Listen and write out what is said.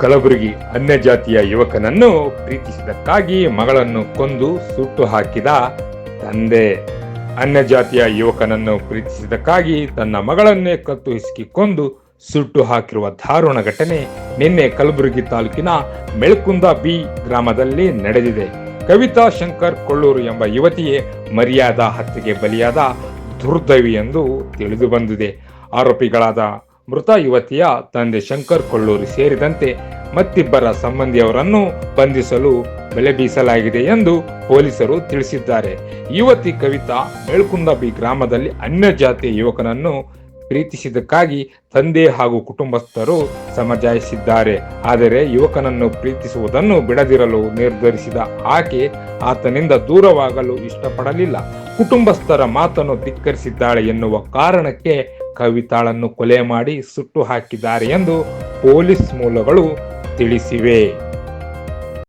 ಕಲಬುರಗಿ ಅನ್ಯ ಜಾತಿಯ ಯುವಕನನ್ನು ಪ್ರೀತಿಸಿದಕ್ಕಾಗಿ ಮಗಳನ್ನು ಕೊಂದು ಸುಟ್ಟು ಹಾಕಿದ ತಂದೆ. ಅನ್ಯ ಜಾತಿಯ ಯುವಕನನ್ನು ಪ್ರೀತಿಸಿದಕ್ಕಾಗಿ ತನ್ನ ಮಗಳನ್ನೇ ಕತ್ತು ಹಿಸುಕಿ ಕೊಂದು ಸುಟ್ಟು ಹಾಕಿರುವ ದಾರುಣ ಘಟನೆ ನಿನ್ನೆ ಕಲಬುರಗಿ ತಾಲೂಕಿನ ಮೆಳ್ಕುಂದ ಬಿ ಗ್ರಾಮದಲ್ಲಿ ನಡೆದಿದೆ. ಕವಿತಾ ಶಂಕರ್ ಕೊಳ್ಳೂರು ಎಂಬ ಯುವತಿಯೇ ಮರ್ಯಾದ ಹತ್ಯೆಗೆ ಬಲಿಯಾದ ದುರ್ದೈವಿ ಎಂದು ತಿಳಿದು ಬಂದಿದೆ. ಆರೋಪಿಗಳಾದ ಮೃತ ಯುವತಿಯ ತಂದೆ ಶಂಕರ್ ಕೊಳ್ಳೂರು ಸೇರಿದಂತೆ ಮತ್ತಿಬ್ಬರ ಸಂಬಂಧಿಯವರನ್ನು ಬಂಧಿಸಲು ಬೆಲೆ ಬೀಸಲಾಗಿದೆ ಎಂದು ಪೊಲೀಸರು ತಿಳಿಸಿದ್ದಾರೆ. ಯುವತಿ ಕವಿತಾ ಮೇಳ್ಕುಂದಬಿ ಗ್ರಾಮದಲ್ಲಿ ಅನ್ಯ ಜಾತಿಯ ಯುವಕನನ್ನು ಪ್ರೀತಿಸಿದ್ದಕ್ಕಾಗಿ ತಂದೆ ಹಾಗೂ ಕುಟುಂಬಸ್ಥರು ಸಮಜಾಯಿಸಿದ್ದಾರೆ. ಆದರೆ ಯುವಕನನ್ನು ಪ್ರೀತಿಸುವುದನ್ನು ಬಿಡದಿರಲು ನಿರ್ಧರಿಸಿದ ಆಕೆ ಆತನಿಂದ ದೂರವಾಗಲು ಇಷ್ಟಪಡಲಿಲ್ಲ. ಕುಟುಂಬಸ್ಥರ ಮಾತನ್ನು ಧಿಕ್ಕರಿಸಿದ್ದಾಳೆ ಎನ್ನುವ ಕಾರಣಕ್ಕೆ ಕವಿತಾಳನ್ನು ಕೊಲೆ ಮಾಡಿ ಸುಟ್ಟು ಹಾಕಿದ್ದಾರೆ ಎಂದು ಪೊಲೀಸ್ ಮೂಲಗಳು ತಿಳಿಸಿವೆ.